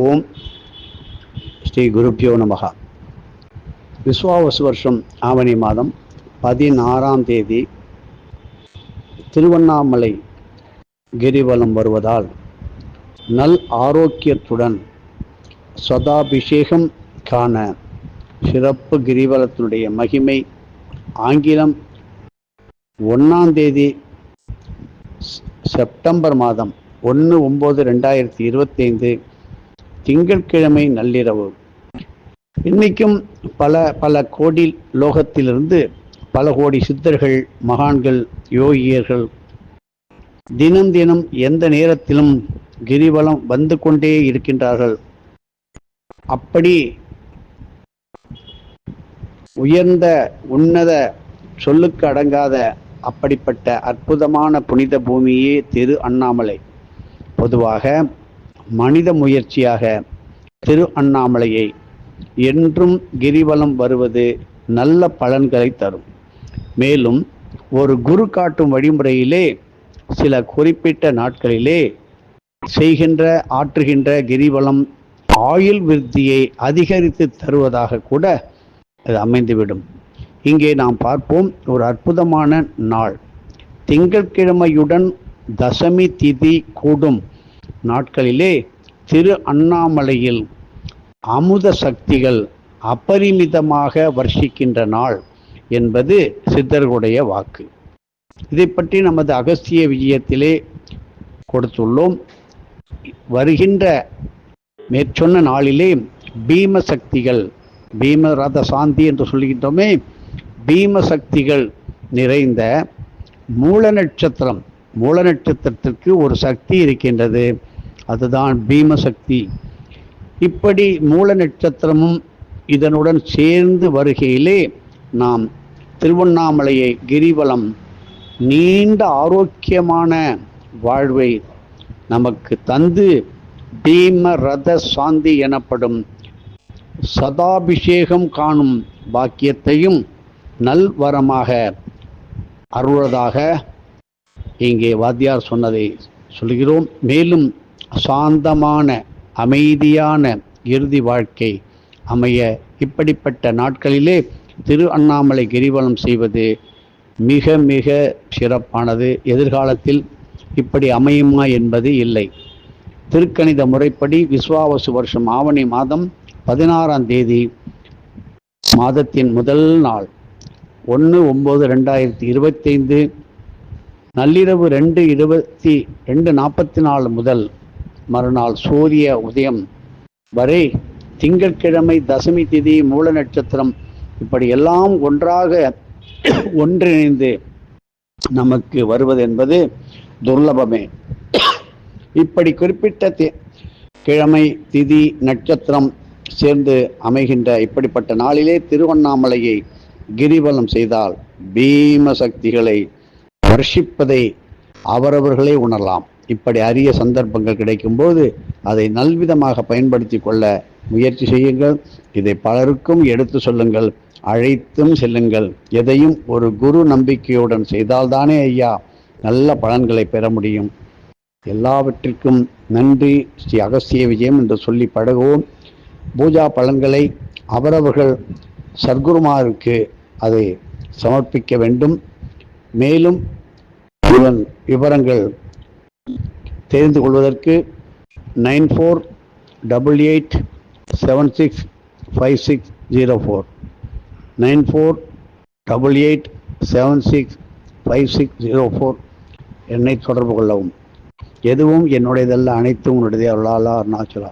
ஓம் ஸ்ரீ குருப்பியோ நமகா விஸ்வாவசு வருஷம் ஆவணி மாதம் பதினாறாம் தேதி திருவண்ணாமலை கிரிவலம் வருவதால் நல் ஆரோக்கியத்துடன் சதாபிஷேகம் காண சிறப்பு கிரிவலத்தினுடைய மகிமை ஆங்கிலம் ஒன்றாம் தேதி செப்டம்பர் மாதம் ஒன்று ஒம்பது ரெண்டாயிரத்தி இருபத்தைந்து திங்கட்கிழமை நள்ளிரவு. இன்னைக்கும் பல பல கோடி லோகத்திலிருந்து பல கோடி சித்தர்கள் மகான்கள் யோகியர்கள் தினம் தினம் எந்த நேரத்திலும் கிரிவலம் வந்து கொண்டே இருக்கின்றார்கள். அப்படி உயர்ந்த உன்னத சொல்லுக்கு அடங்காத அப்படிப்பட்ட அற்புதமான புனித பூமியே திரு அண்ணாமலை. பொதுவாக மனித முயற்சியாக திரு அண்ணாமலையை என்றும் கிரிவலம் வருவது நல்ல பலன்களை தரும். மேலும் ஒரு குரு காட்டும் வழிமுறையிலே சில குறிப்பிட்ட நாட்களிலே செய்கின்ற ஆற்றுகின்ற கிரிவலம் ஆயுள் விருத்தியை அதிகரித்து தருவதாக கூட அது அமைந்துவிடும். இங்கே நாம் பார்ப்போம் ஒரு அற்புதமான நாள். திங்கட்கிழமையுடன் தசமி திதி கூடும் நாட்களிலே திரு அண்ணாமலையில் அமுத சக்திகள் அபரிமிதமாக வர்ஷிக்கின்ற நாள் என்பது சித்தர்களுடைய வாக்கு. இதை பற்றி நமது அகஸ்திய விஜயத்திலே கொடுத்துள்ளோம். வருகின்ற மேற்சொன்ன நாளிலே பீம சக்திகள் பீமரத சாந்தி என்று சொல்கின்றோமே பீமசக்திகள் நிறைந்த மூல நட்சத்திரம் மூல நட்சத்திரத்திற்கு ஒரு சக்தி இருக்கின்றது. அதுதான் பீமசக்தி. இப்படி மூல நட்சத்திரமும் இதனுடன் சேர்ந்து வருகையிலே நாம் திருவண்ணாமலையை கிரிவலம் நீண்ட ஆரோக்கியமான வாழ்வை நமக்கு தந்து பீம ரத சாந்தி எனப்படும் சதாபிஷேகம் காணும் பாக்கியத்தையும் நல்வரமாக அருள்வதாக இங்கே வாத்தியார் சொன்னதை சொல்கிறோம். மேலும் சாந்தமான அமைதியான இறுதி வாழ்க்கை அமைய இப்படிப்பட்ட நாட்களிலே திரு அண்ணாமலை கிரிவலம் செய்வது மிக மிக சிறப்பானது. எதிர்காலத்தில் இப்படி அமையுமா என்பது இல்லை. திருக்கணித முறைப்படி விஸ்வாவசு வருஷம் ஆவணி மாதம் பதினாறாம் தேதி மாதத்தின் முதல் நாள் ஒன்று ஒம்பது ரெண்டாயிரத்தி இருபத்தைந்து நள்ளிரவு ரெண்டு இருபத்தி ரெண்டு நாற்பத்தி நாலு முதல் மறுநாள் சூரிய உதயம் வரை திங்கட்கிழமை தசமி திதி மூல நட்சத்திரம் இப்படி எல்லாம் ஒன்றாக ஒன்றிணைந்து நமக்கு வருவது என்பது துர்லபமே. இப்படி குறிப்பிட்ட தி- கிழமை திதி நட்சத்திரம் சேர்ந்து அமைகின்ற இப்படிப்பட்ட நாளிலே திருவண்ணாமலையை கிரிவலம் செய்தால் பீம சக்திகளை வர்ஷிப்பதை அவரவர்களே உணரலாம். இப்படி அரிய சந்தர்ப்பங்கள் கிடைக்கும்போது அதை நல்விதமாக பயன்படுத்தி கொள்ள முயற்சி செய்யுங்கள். இதை பலருக்கும் எடுத்து சொல்லுங்கள் அழைத்தும் செல்லுங்கள். எதையும் ஒரு குரு நம்பிக்கையுடன் செய்தால்தானே ஐயா நல்ல பலன்களை பெற முடியும். எல்லாவற்றிற்கும் நன்றி. ஸ்ரீ அகஸ்திய விஜயம் என்று சொல்லி பழகுவோம். பூஜா பலன்களை அவரவர்கள் சர்க்குருமாருக்கு அதை சமர்ப்பிக்க வேண்டும். மேலும் இதன் விவரங்கள் தெரிந்து கொள்வதற்கு nine four double eight seven six five six zero four. Nine four double eight seven six five six zero four என்னை தொடர்பு கொள்ளவும். எதுவும் என்னுடையதல்ல அனைத்தும் உன்னுடையதே அருளாலா அருணாச்சலா